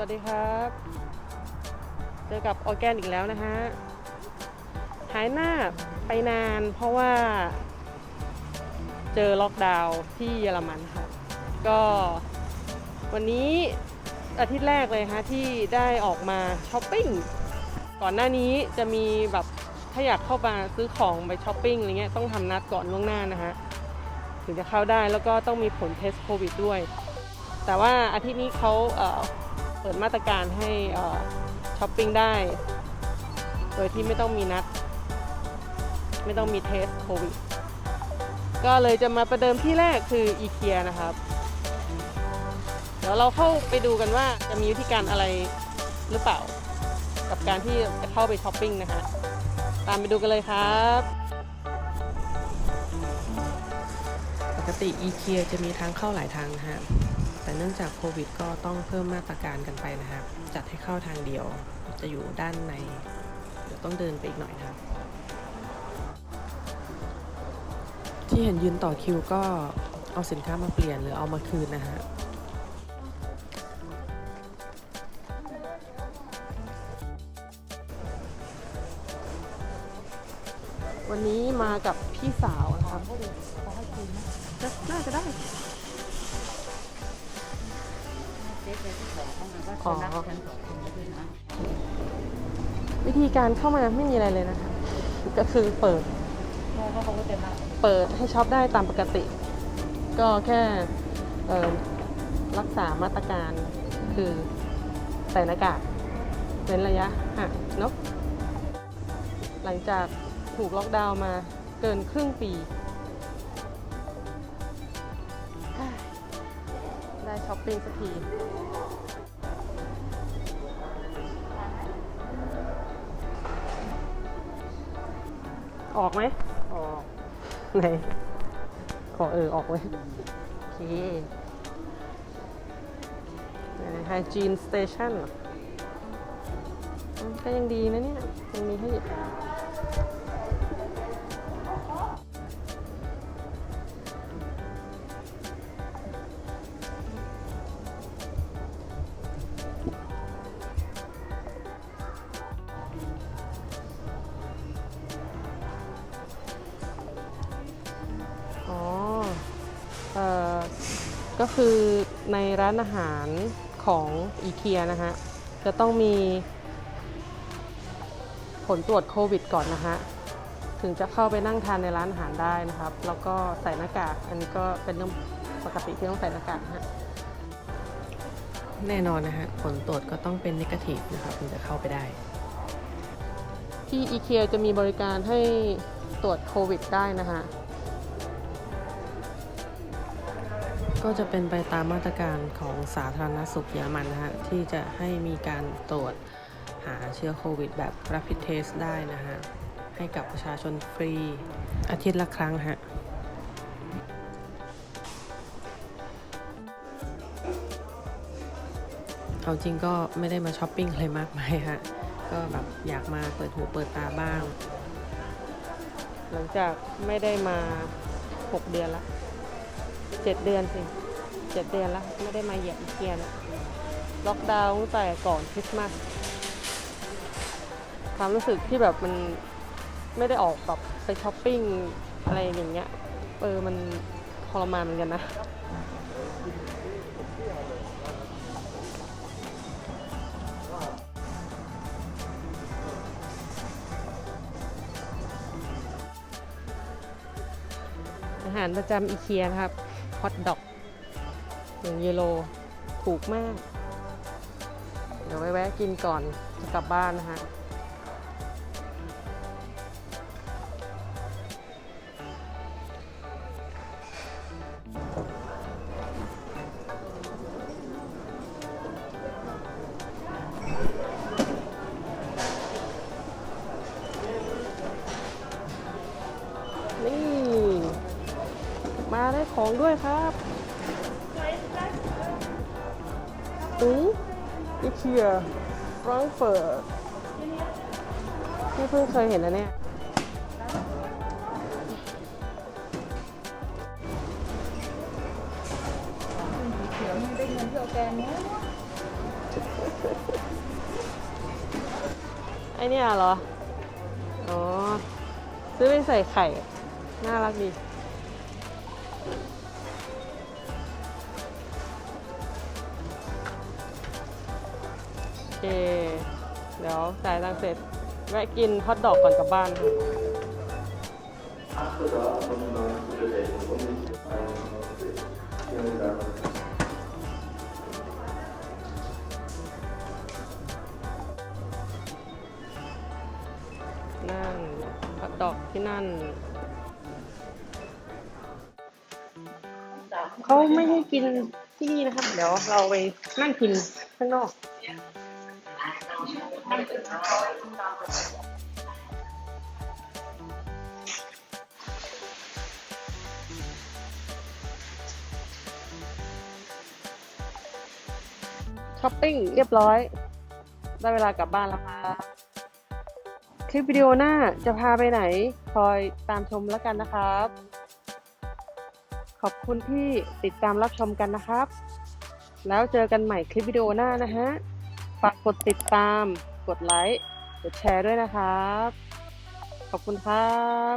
วัสดีครับ เจอกับออร์แกนอีกแล้วนะฮะหายหน้าไปนานเพราะว่า เจอล็อกดาวน์ที่เยอรมันครับก็วันนี้อาทิตย์แรกเลยฮะที่ได้ออกมาช้อปปิ้ง ก่อนหน้านี้จะมีแบบถ้าอยากเข้ามาซื้อของไปช้อปปิ้งอะไรเงี้ยต้องทำนัดก่อนล่วงหน้านะฮะถึงจะเข้าได้แล้วก็ต้องมีผลเทสโควิดด้วย แต่ว่าอาทิตย์นี้เขา เปิดมาตรการให้ช้อปปิ้งได้ โดยที่ไม่ต้องมีนัด ไม่ต้องมีเทสโควิด ก็เลยจะมาประเดิมที่แรกคืออีเคียนะครับ เดี๋ยวเราเข้าไปดูกันว่าจะมีวิธีการอะไรหรือเปล่า กับการที่จะเข้าไปช้อปปิ้งนะฮะตามไปดูกันเลยครับปกติอีเคียจะมีทางเข้าหลายทางนะฮะ แต่เนื่องจากโควิดก็ต้องเพิ่มมาตรการกันไปนะครับ จัดให้เข้าทางเดียว จะอยู่ด้านใน เดี๋ยวต้องเดินไปอีกหน่อยนะครับ ที่เห็นยืนต่อคิวก็เอาสินค้ามาเปลี่ยนหรือเอามาคืนนะฮะวันนี้มากับพี่สาวนะครับน่าจะได้ อ๋อวิธีการเข้ามาไม่มีอะไรเลยนะคะ ก็คือเปิดเปิดให้ช็อปได้ตามปกติ ก็แค่รักษามาตรการคือใส่หน้ากากเว้นระยะห่างเนาะหลังจากถูกล็อกดาวน์มาเกินครึ่งปี ช้อปปิ้งสักทีออกไหมออกไหนขอเออออกไว้โอเคไฮจีนสเตชันก็ยังดีนะเนี่ยยังมีให้ ก็คือในร้านอาหารของอีเคียนะฮะจะต้องมีผลตรวจโควิดก่อนนะฮะถึงจะเข้าไปนั่งทานในร้านอาหารได้นะครับ แล้วก็ใส่หน้ากากอันนี้ก็เป็นเรื่องปกติที่ต้องใส่หน้ากากนะฮะแน่นอนนะฮะผลตรวจก็ต้องเป็นนิเกทีฟนะครับถึงจะเข้าไปได้ ที่อีเคียจะมีบริการให้ตรวจโควิดได้นะฮะ ก็จะเป็นไปตามมาตรการของสาธารณสุขเยอรมันนะฮะที่จะให้มีการตรวจหาเชื้อโควิดแบบ rapid test ได้นะฮะ ให้กับประชาชนฟรีอาทิตย์ละครั้งฮะเอาจริงก็ไม่ได้มาช้อปปิ้งอะไรมากมายฮะ ก็แบบอยากมาเปิดหูเปิดตาบ้าง หลังจากไม่ได้มา 6 เดือนละ เจ็ดเดือนสิเจ็ดเดือนแล้วไม่ได้มาเหยียบอีเกียนะล็อกดาวน์ตั้งแต่ก่อนคริสต์มาสความรู้สึกที่แบบมันไม่ได้ออกแบบไปช้อปปิ้งอะไรอย่างเงี้ยเออมันทรมานเหมือนกันนะอาหารประจำอีเคียนะครับ ฮอทดอกหนึ่งยูโรถูกมาก เดี๋ยวไว้แวะกินก่อนจะกลับบ้านนะฮะนี่ มาได้ของด้วยครับอืออีเคียฟรังเฟิร์ตนี่เพิ่งเคยเห็นนะเนี่ยเขียวนี่ได้เงินที่ออร์แกนเนี้ยไอเนี่ยเหรอ อ๋อ ซื้อไปใส่ไข่ น่ารักดี เค เดี๋ยวจ่ายตังค์เสร็จ แวะกินฮอทดอกก่อนกลับบ้านค่ะนั่นฮอทดอกที่นั่น เขาไม่ให้กินที่นี่นะครับ เดี๋ยวเราไปนั่งกินข้างนอก ช้อปปิ้งเรียบร้อย ได้เวลากลับบ้านแล้วค่ะคลิปวิดีโอหน้าจะพาไปไหน คอยตามชมแล้วกันนะครับ ขอบคุณที่ติดตามรับชมกันนะครับ แล้วเจอกันใหม่คลิปวิดีโอหน้านะฮะ ฝากกดติดตาม กดไลค์ กดแชร์ด้วยนะครับ ขอบคุณครับ